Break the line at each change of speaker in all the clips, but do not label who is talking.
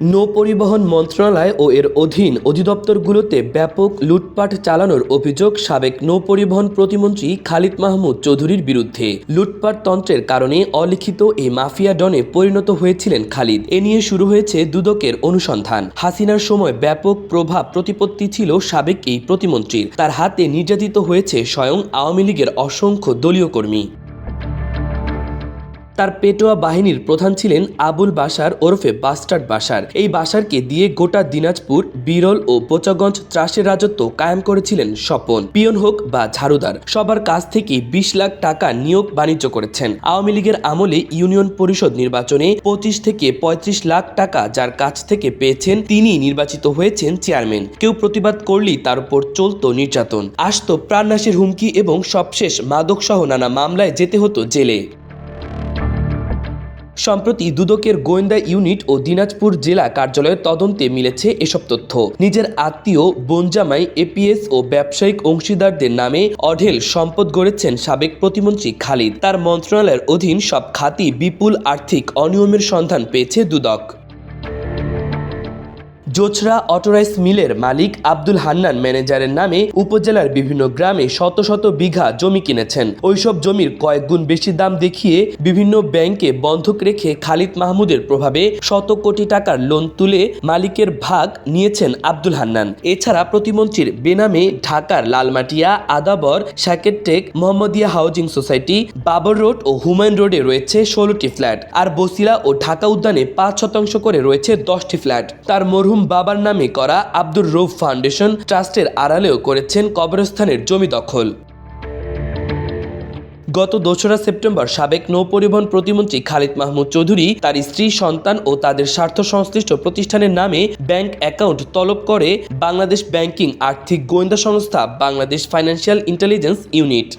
নৌপরিবহন মন্ত্রণালয় ও এর অধীন অধিদপ্তরগুলোতে ব্যাপক লুটপাট চালানোর অভিযোগ সাবেক নৌপরিবহন প্রতিমন্ত্রী খালিদ মাহমুদ চৌধুরীর বিরুদ্ধে। লুটপাট তন্ত্রের কারণে অলিখিত এই মাফিয়া ডনে পরিণত হয়েছিলেন খালিদ। এ নিয়ে শুরু হয়েছে দুদকের অনুসন্ধান। হাসিনার সময় ব্যাপক প্রভাব প্রতিপত্তি ছিল সাবেক এই প্রতিমন্ত্রীর। তার হাতে নির্যাতিত হয়েছে স্বয়ং আওয়ামী লীগের অসংখ্য দলীয় কর্মী। তার পেটোয়া বাহিনীর প্রধান ছিলেন আবুল বাসার ওরফে বাস্টার্ড বাসার এই বাসারকে দিয়ে গোটা দিনাজপুর, বিরল ও বোচাগঞ্জ ত্রাসের রাজত্ব কায়েম করেছিলেন স্বপন। পিয়ন হোক বা ঝাড়ুদার, সবার কাছ থেকে বিশ লাখ টাকা নিয়োগ বাণিজ্য করেছেন। আওয়ামী লীগের আমলে ইউনিয়ন পরিষদ নির্বাচনে পঁচিশ থেকে পঁয়ত্রিশ লাখ টাকা যার কাছ থেকে পেয়েছেন তিনি নির্বাচিত হয়েছেন চেয়ারম্যান। কেউ প্রতিবাদ করলেই তার উপর চলত নির্যাতন। আসত প্রাণনাশের হুমকি এবং সবশেষ মাদকসহ নানা মামলায় যেতে হতো জেলে। সম্প্রতি দুদকের গোয়েন্দা ইউনিট ও দিনাজপুর জেলা কার্যালয়ের তদন্তে মিলেছে এসব তথ্য। নিজের আত্মীয় বনজামাই এপিএস ও ব্যবসায়িক অংশীদারদের নামে অঢেল সম্পদ গড়েছেন সাবেক প্রতিমন্ত্রী খালিদ। তার মন্ত্রণালয়ের অধীন সব খাতি বিপুল আর্থিক অনিয়মের সন্ধান পেয়েছে দুদক। জোছরা অটোরাইস মিলের মালিক আব্দুল হান্নান ম্যানেজারের নামে উপজেলার বিভিন্ন গ্রামে শত শত বিঘা জমি কিনেছেন। ওইসব জমির কয়েক গুণ বেশি দাম দেখিয়ে বিভিন্ন ব্যাংকে বন্ধক রেখে খালিদ মাহমুদের প্রভাবে শত কোটি টাকার লোন তুলে মালিকের ভাগ নিয়েছেন আব্দুল হান্নান। এছাড়া প্রতিমন্ত্রীর বেনামে ঢাকার Lalmatia, Adabor শ্যাকেটটেক Mohammadia housing society, Babar road ও হুমায়ুন রোডে রয়েছে ষোলোটি ফ্ল্যাট। আর বসিলা ও ঢাকা উদ্যানে পাঁচ শতাংশ করে রয়েছে দশটি ফ্ল্যাট। তার মরহুম বাবার নামে করা আব্দুর রৌফ ফাউন্ডেশন ট্রাস্টের আড়ালেও করেছেন কবরস্থানের জমি দখল। গত দোসরা সেপ্টেম্বর সাবেক নৌপরিবহন প্রতিমন্ত্রী খালিদ মাহমুদ চৌধুরী তার স্ত্রী, সন্তান ও তাদের স্বার্থ সংশ্লিষ্ট প্রতিষ্ঠানের নামে ব্যাংক অ্যাকাউন্ট তলব করে বাংলাদেশ ব্যাংকিং আর্থিক গোয়েন্দা সংস্থা বাংলাদেশ ফাইন্যান্সিয়াল ইন্টেলিজেন্স ইউনিট।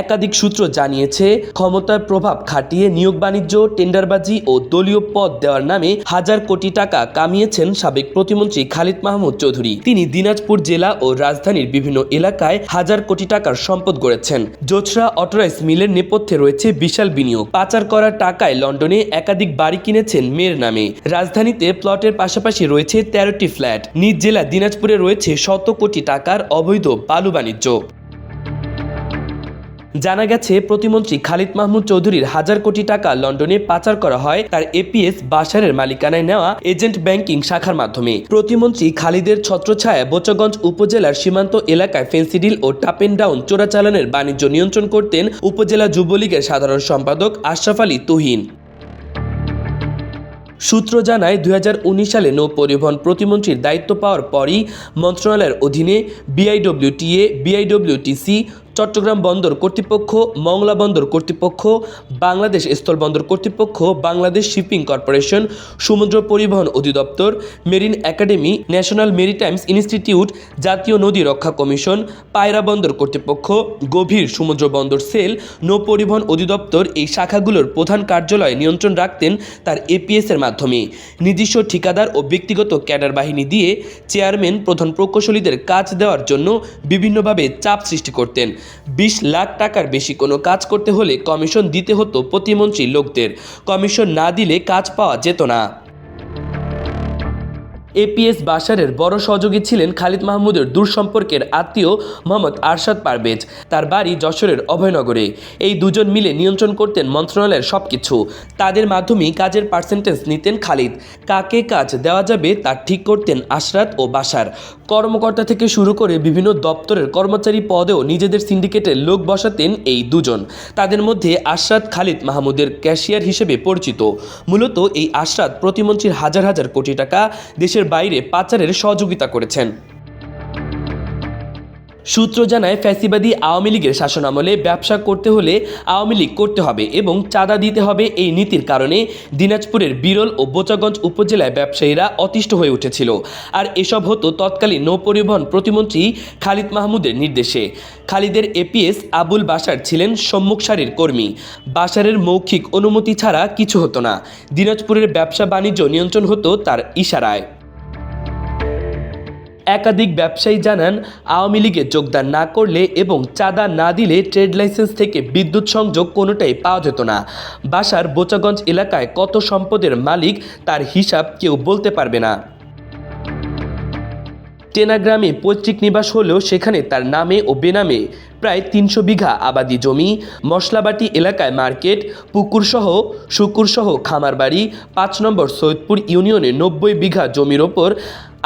একাধিক সূত্র জানিয়েছে, ক্ষমতার প্রভাব খাটিয়ে নিয়োগ বাণিজ্য, টেন্ডারবাজি ও দলীয় পদ দেওয়ার নামে হাজার কোটি টাকা কামিয়েছেন সাবেক প্রতিমন্ত্রী খালিদ মাহমুদ চৌধুরী। তিনি দিনাজপুর জেলা ও রাজধানীর বিভিন্ন এলাকায় হাজার কোটি টাকার সম্পদ গড়েছেন। জোছরা অটোরাইস মিলের নেপথ্যে রয়েছে বিশাল বিনিয়োগ। পাচার করা টাকায় লন্ডনে একাধিক বাড়ি কিনেছেন মেয়ের নামে। রাজধানীতে প্লটের পাশাপাশি রয়েছে তেরোটি ফ্ল্যাট। নিজ জেলা দিনাজপুরে রয়েছে শত কোটি টাকার অবৈধ বালু বাণিজ্য। জানা গেছে, প্রতিমন্ত্রী খালিদ মাহমুদ চৌধুরীর হাজার কোটি টাকা লন্ডনে পাচার করা হয়। তার এপিএস বাসারের মালিকানায় নেওয়া এজেন্ট ব্যাংকিং শাখার মাধ্যমে। প্রতিমন্ত্রী খালিদের ছত্রছায়া বোচাগঞ্জ উপজেলার সীমান্ত এলাকায় ফেন্সিডিল ও টাপ এন্ড ডাউন চোরাচালানের বাণিজ্য নিয়ন্ত্রণ করতেন উপজেলা যুবলীগের সাধারণ সম্পাদক আশরাফ আলী তুহিন। সূত্র জানায় দু হাজার উনিশ সালে নৌ পরিবহন প্রতিমন্ত্রীর দায়িত্ব পাওয়ার পরই মন্ত্রণালয়ের অধীনে বিআইডব্লিউটিএ, বিআইডব্লিউটিসি চট্টগ্রাম বন্দর কর্তৃপক্ষ, মংলা বন্দর কর্তৃপক্ষ, বাংলাদেশ স্থল বন্দর কর্তৃপক্ষ, বাংলাদেশ শিপিং কর্পোরেশন, সমুদ্র পরিবহন অধিদপ্তর, marine academy, national maritimes institute, জাতীয় নদী রক্ষা কমিশন, পায়রা বন্দর কর্তৃপক্ষ, গভীর সমুদ্র বন্দর সেল, নৌ পরিবহন অধিদপ্তর এই শাখাগুলোর প্রধান কার্যালয় নিয়ন্ত্রণ রাখতেন তার এপিএস এর মাধ্যমে। নিজস্ব ঠিকাদার ও ব্যক্তিগত ক্যাডার বাহিনী দিয়ে চেয়ারম্যান প্রধান প্রকৌশলীদের কাজ দেওয়ার জন্য বিভিন্নভাবে চাপ সৃষ্টি করতেন। বিশ লাখ টাকার বেশি কোনো কাজ করতে হলে কমিশন দিতে হতো প্রতিমন্ত্রী লোকদের। কমিশন না দিলে কাজ পাওয়া যেত না। এপিএস বাশারের বড় সহযোগী ছিলেন খালিদ মাহমুদের দূর সম্পর্কের আত্মীয় মোহাম্মদ আরশাদ পারভেজ। তার বাড়ি যশোরের অভয়নগরে। এই দুজন মিলে নিয়ন্ত্রণ করতেন মন্ত্রণালয়ের সব কিছু তাদের মাধ্যমেই কাজের পার্সেন্টেজ নিতেন খালিদ। কাকে কাজ দেওয়া যাবে তা ঠিক করতেন আশরাত ও বাসার কর্মকর্তা থেকে শুরু করে বিভিন্ন দপ্তরের কর্মচারী পদেও নিজেদের সিন্ডিকেটের লোক বসাতেন এই দুজন। তাদের মধ্যে আশরাত খালিদ মাহমুদের ক্যাশিয়ার হিসেবে পরিচিত। মূলত এই আশরাত প্রতিমন্ত্রীর হাজার হাজার কোটি টাকা দেশের বাইরে পাচারের সহযোগিতা করেছেন। সূত্র জানায়, ফ্যাসিবাদী আওয়ামী লীগের শাসনামলে ব্যবসা করতে হলে আওয়ামী লীগ করতে হবে এবং চাঁদা দিতে হবে এই নীতির কারণে দিনাজপুরের বিরল ও বোচাগঞ্জ উপজেলায় ব্যবসায়ীরা অতিষ্ঠ হয়ে উঠেছিল। আর এসব হতো তৎকালীন নৌপরিবহন প্রতিমন্ত্রী খালিদ মাহমুদের নির্দেশে। খালিদের এপিএস আবুল বাসার ছিলেন সম্মুখ সারির কর্মী। বাসারের মৌখিক অনুমতি ছাড়া কিছু হতো না। দিনাজপুরের ব্যবসা বাণিজ্য নিয়ন্ত্রণ হতো তার ইশারায়। একাধিক ব্যবসায়ী জানান, আওয়ামী লীগে যোগদান না করলে এবং চাঁদা না দিলে ট্রেড লাইসেন্স থেকে বিদ্যুৎ সংযোগ কোনোটাই পাওয়া যেত না। বাসার বোচাগঞ্জ এলাকায় কত সম্পদের মালিক তার হিসাব কেউ বলতে পারবে না। টেনা গ্রামে পৈতৃক নিবাস হলেও সেখানে তার নামে ও বেনামে প্রায় তিনশো বিঘা আবাদি জমি, মশলাবাটি এলাকায় মার্কেট, পুকুরসহ, শুকুরসহ খামারবাড়ি, পাঁচ নম্বর সৈয়দপুর ইউনিয়নে নব্বই বিঘা জমির ওপর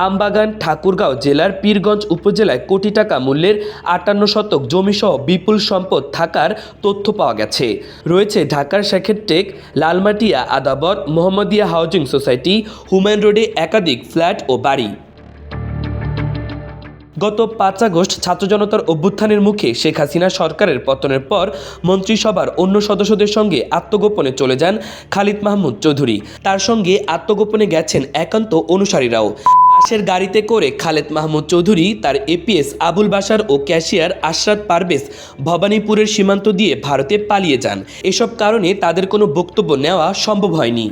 আমবাগান, ঠাকুরগাঁও জেলার পীরগঞ্জ উপজেলায় কোটি টাকা মূল্যের আটান্ন শতক জমিসহ বিপুল সম্পদ থাকার তথ্য পাওয়া গেছে। রয়েছে ঢাকার শেখের take Lalmatia Adabor Mohammadia housing society, Humayun রোডে একাধিক ফ্ল্যাট ও বাড়ি। গত পাঁচ আগস্ট ছাত্র জনতার অভ্যুত্থানের মুখে শেখ হাসিনা সরকারের পতনের পর মন্ত্রিসভার অন্য সদস্যদের সঙ্গে আত্মগোপনে চলে যান খালিদ মাহমুদ চৌধুরী। তার সঙ্গে আত্মগোপনে গেছেন একান্ত অনুসারীরাও। লাশের গাড়িতে করে খালেদ মাহমুদ চৌধুরী, তার এপিএস আবুল বাসার ও ক্যাশিয়ার আশরাত পারভেজ ভবানীপুরের সীমান্ত দিয়ে ভারতে পালিয়ে যান। এসব কারণে তাদের কোনো বক্তব্য নেওয়া সম্ভব হয়নি।